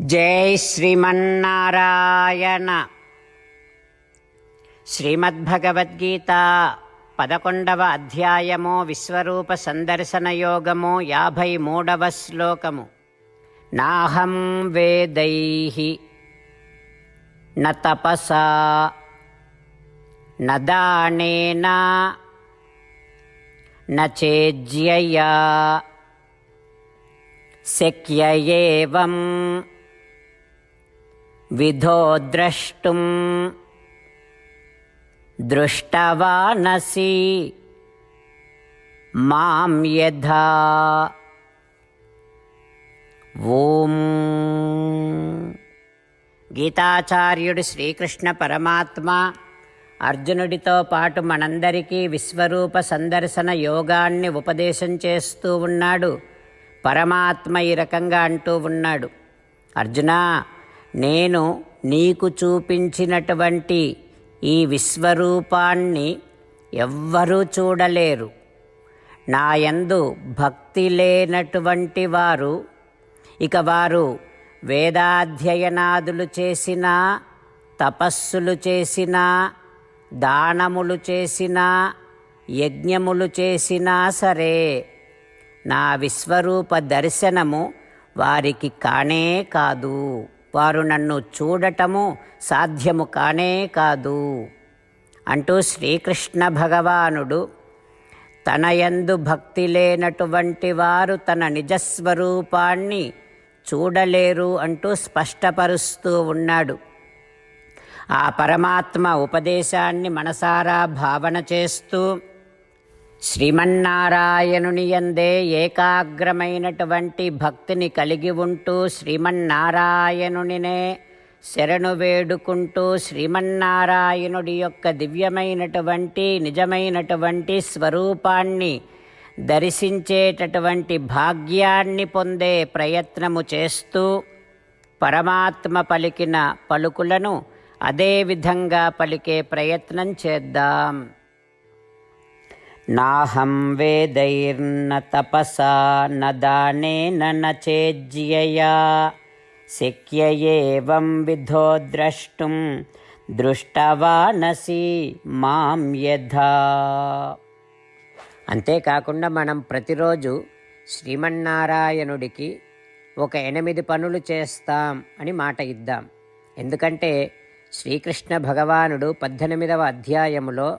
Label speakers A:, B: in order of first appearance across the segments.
A: జై శ్రీమన్నారాయణ. శ్రీమద్భగవద్గీత పదకొండవ అధ్యాయము విశ్వరూప సందర్శన యోగము యాభై మూడవ శ్లోకము. నాహం వేదై న తపసా నేజ్యయా దానేన న చేజ్యయా శక్య ఏవం విధో దృష్టవానసి మాం యథా. ఓం. గీతాచార్యుడు శ్రీకృష్ణ పరమాత్మ అర్జునుడితో పాటు మనందరికీ విశ్వరూప సందర్శన యోగాన్ని ఉపదేశం చేస్తూ ఉన్నాడు. పరమాత్మ ఈ రకంగా అంటూ ఉన్నాడు. అర్జునా నేను నీకు చూపించినటువంటి ఈ విశ్వరూపాన్ని ఎవ్వరూ చూడలేరు. నా యందు భక్తి లేనటువంటి వారు ఇక వారు వేదాధ్యయనాదులు చేసినా తపస్సులు చేసినా దానములు చేసినా యజ్ఞములు చేసినా సరే నా విశ్వరూప దర్శనము వారికి కానే కాదు. వారు నన్ను చూడటము సాధ్యము కానే కాదు. అంటూ శ్రీకృష్ణ భగవానుడు తనయందు భక్తి లేనటువంటి వారు తన నిజస్వరూపాన్ని చూడలేరు అంటూ స్పష్టపరుస్తూ ఉన్నాడు. ఆ పరమాత్మ ఉపదేశాన్ని మనసారా భావన చేస్తూ శ్రీమన్నారాయణుని యందే ఏకాగ్రమైనటువంటి భక్తిని కలిగి ఉంటూ శ్రీమన్నారాయణునినే శరణు వేడుకుంటూ శ్రీమన్నారాయణుడి యొక్క దివ్యమైనటువంటి నిజమైనటువంటి స్వరూపాన్ని దర్శించేటటువంటి భాగ్యాన్ని పొందే ప్రయత్నము చేస్తూ పరమాత్మ పలికిన పలుకులను అదే విధంగా పలికే ప్రయత్నం చేద్దాం. నాహం వేదైర్న తపసా న దానేన న చేజ్యయా శక్య ఏవం విధో ద్రష్టుం దృష్టవానసి మాం యథా. అంతేకాకుండా మనం ప్రతిరోజు శ్రీమన్నారాయణుడికి ఒక ఎనిమిది పనులు చేస్తాం అని మాట ఇద్దాం. ఎందుకంటే శ్రీకృష్ణ భగవానుడు పద్దెనిమిదవ అధ్యాయములో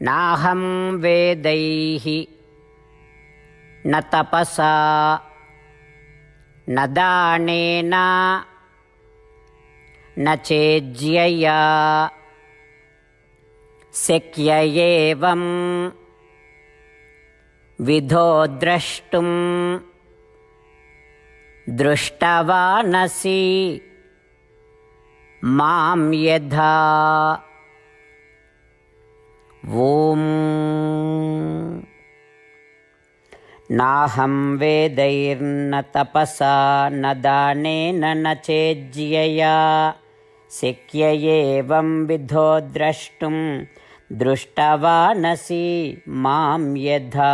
A: నాహం వేదై నపసా నదానేన నేజ్యయా శక్యేవం విధో ద్రష్టుం దృష్టవానసి మాం యథా ఓం. నాహం వేదైర్న తపసా న దానేన న చేజ్యయా శక్యేవం విధో ద్రష్టుం దృష్టవానసి మాం యథా